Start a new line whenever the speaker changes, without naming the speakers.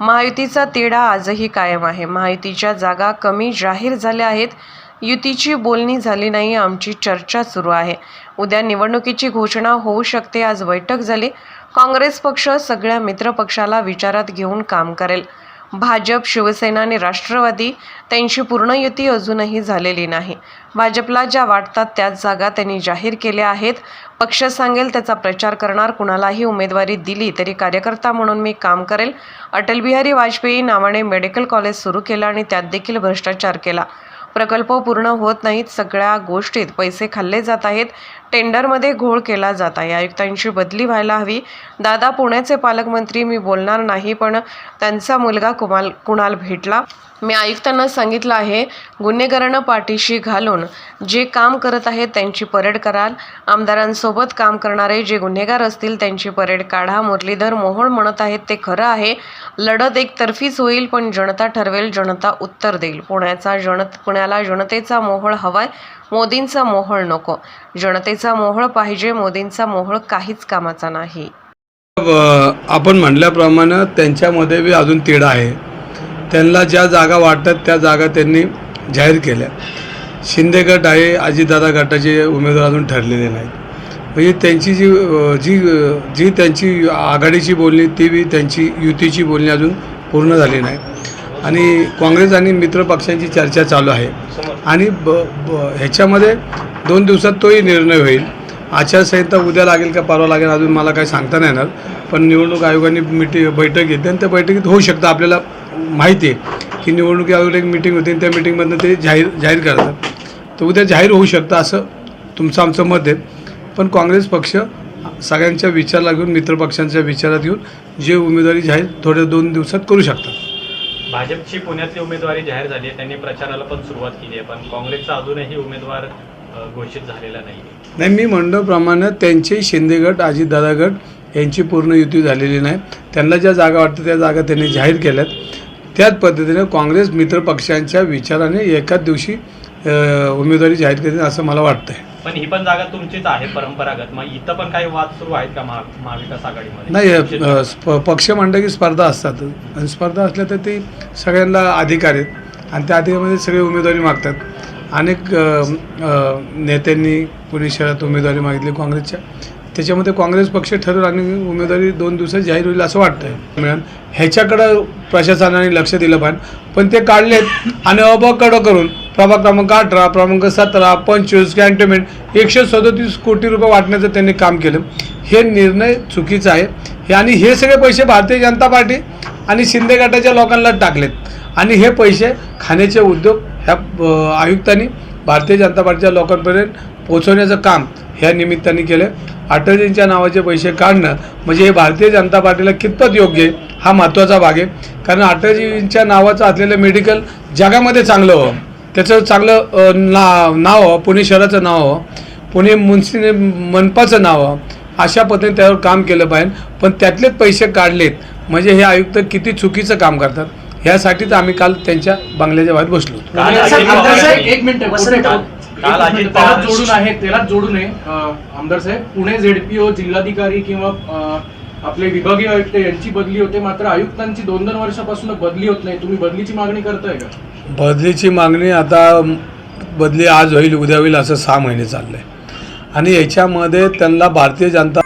महायुतीचा तिढा आजही कायम आहे. महायुतीच्या जागा कमी जाहीर झाल्या आहेत. युतीची बोलणी झाली नाही आमची चर्चा सुरू आहे. उद्या निवडणुकीची घोषणा होऊ शकते आज बैठक झाली. काँग्रेस पक्ष सगळ्या मित्रपक्षाला विचारात घेऊन काम करेल. भाजप शिवसेना आणि राष्ट्रवादी त्यांची पूर्ण युती अजूनही झालेली नाही. भाजपला ज्या वाटतात त्याच जागा त्यांनी जाहीर केल्या आहेत. पक्ष सांगेल त्याचा प्रचार करणार कुणालाही उमेदवारी दिली तरी कार्यकर्ता म्हणून मी काम करेल. अटल बिहारी वाजपेयी नावाने मेडिकल कॉलेज सुरू केलं आणि त्यात देखील भ्रष्टाचार केला. प्रकल्प पूर्ण होत नाहीत सगळ्या गोष्टीत पैसे खाल्ले जात आहेत टेंडरमध्ये घोळ केला जात आहे. आयुक्तांची बदली व्हायला हवी. दादा पुण्याचे पालकमंत्री मी बोलणार नाही पण त्यांचा मुलगा कुमाल कुणाल भेटला. मी आयुक्तांना सांगितलं आहे गुन्हेगारांना पाठीशी घालून जे काम करत आहेत त्यांची परेड कराल. आमदारांसोबत काम करणारे जे गुन्हेगार असतील त्यांची परेड काढा. मुरलीधर मोहोळ म्हणत आहेत ते खरं आहे. लढत एकतर्फीच होईल पण जनता ठरवेल जनता उत्तर देईल. पुण्याचा जनत पुण्याला जनतेचा मोहळ हवाय. मोदींचा मोहळ नको. जनतेचा मोहळ पाहिजे मोदींचा मोहळ काहीच कामाचा नाही.
आपण म्हणल्याप्रमाणे त्यांच्यामध्ये बी अजून तिढा आहे. त्यांना ज्या जागा वाटतात त्या जागा त्यांनी जाहीर केल्या. शिंदे गट आहे अजितदादा गटाचे उमेदवार अजून ठरलेले नाहीत. म्हणजे त्यांची जी जी जी त्यांची आघाडीची बोलणी ती बी त्यांची युतीची बोलणी अजून पूर्ण झाली नाही. आणि काँग्रेस आणि मित्र पक्षांची चर्चा चालू आहे. आणि ब ब ह्याच्यामध्ये दोन दिवसात तोही निर्णय होईल. आचारसंहिता उद्या लागेल का परवा लागेल अजून मला काही सांगता नाही येणार. पण निवडणूक आयोगाने मिटी बैठक घेतली आणि त्या बैठकीत होऊ शकतं. आपल्याला माहिती आहे की निवडणुकी आयोगाला एक मिटिंग होती आणि त्या मिटिंगमधनं ते जाहीर जाहीर करतात. तर उद्या जाहीर होऊ शकतं असं तुमचं आमचं मत आहे. पण काँग्रेस पक्ष सगळ्यांच्या विचाराला घेऊन मित्रपक्षांच्या विचारात घेऊन जे उमेदवारी जाहीर थोड्या दोन दिवसात करू शकतात.
भाजपची पुण्यातली उमेदवारी जाहीर झाली आहे. त्यांनी प्रचाराला पण सुरुवात केली आहे. पण काँग्रेसचा अजूनही उमेदवार घोषित झालेला नाही
नाही मी म्हणल्याप्रमाणे त्यांचे शिंदे गट अजितदादा गट यांची पूर्ण युती झालेली नाही. त्यांना ज्या जागा वाटतं त्या जागा त्यांनी जाहीर केल्यात. त्याच पद्धतीने काँग्रेस मित्र पक्षांच्या विचाराने एकाच दिवशी उमेदवारी जाहीर केली असं मला वाटतंय.
पण ही पण जागा तुमचीच आहे परंपरागत. मग इथं पण काही वाद सुरू आहेत का महा महाविकास आघाडीमध्ये?
नाही पक्ष म्हणलं की स्पर्धा असतात. आणि स्पर्धा असल्या तर ते सगळ्यांना अधिकार आहेत. आणि त्या अधिकारामध्ये सगळे उमेदवारी मागतात. अनेक नेत्यांनी पुणे शहरात उमेदवारी मागितली काँग्रेसच्या. त्याच्यामध्ये काँग्रेस पक्ष ठरवलं आणि उमेदवारी दोन दिवसात जाहीर होईल असं वाटतंय. मिळून ह्याच्याकडं प्रशासनाने लक्ष दिलं पाहिजे. पण ते काढलेत. आणि अबकडं करून प्रभाग क्रमांक अठरा क्रमांक सतरा पंचवीस कॅन्टोमेंट एकशे सदोतीस कोटी रुपये वाटण्याचं त्यांनी काम केलं. हे निर्णय चुकीचा आहे. हे आणि हे सगळे पैसे भारतीय जनता पार्टी आणि शिंदे गटाच्या लोकांना टाकलेत. आणि हे पैसे खाण्याचे उद्योग ह्या आयुक्तांनी भारतीय जनता पार्टीच्या लोकांपर्यंत पोहोचवण्याचं काम ह्या निमित्ताने केलं अटलजींच्या नावाचे पैसे काढणं म्हणजे हे भारतीय जनता पार्टीला कितपत योग्य आहे हा महत्त्वाचा भाग आहे. कारण अटलजींच्या नावाचं असलेलं मेडिकल जगामध्ये चांगलं व्हावं. त्याचं चांगलं ना नाव व्हावं पुणे शहराचं नाव व्हावं पुणे मुन्सि मनपाचं नाव व्हावं अशा पद्धतीने त्यावर काम केलं पाहिजे. पण त्यातलेच पैसे काढलेत म्हणजे हे आयुक्त किती चुकीचं काम करतात ह्यासाठीच आम्ही काल त्यांच्या बंगल्याच्या बाहेर बसलो
एक मिनिट
काल अजित
त्याला
पवार-
जोडून आहे त्याला जोडून आहे आमदार साहेब पुणे झेडपीओ जिल्हाधिकारी किंवा आपले विभागीय आयुक्त यांची बदली होते मात्र आयुक्तांची दोन दोन वर्षापासून बदली होत नाही. तुम्ही बदलीची मागणी करताय का?
बदलीची मागणी आता बदली आज होईल उद्या होईल असं सहा महिने चाललं आहे आणि याच्यामध्ये त्यांना भारतीय जनता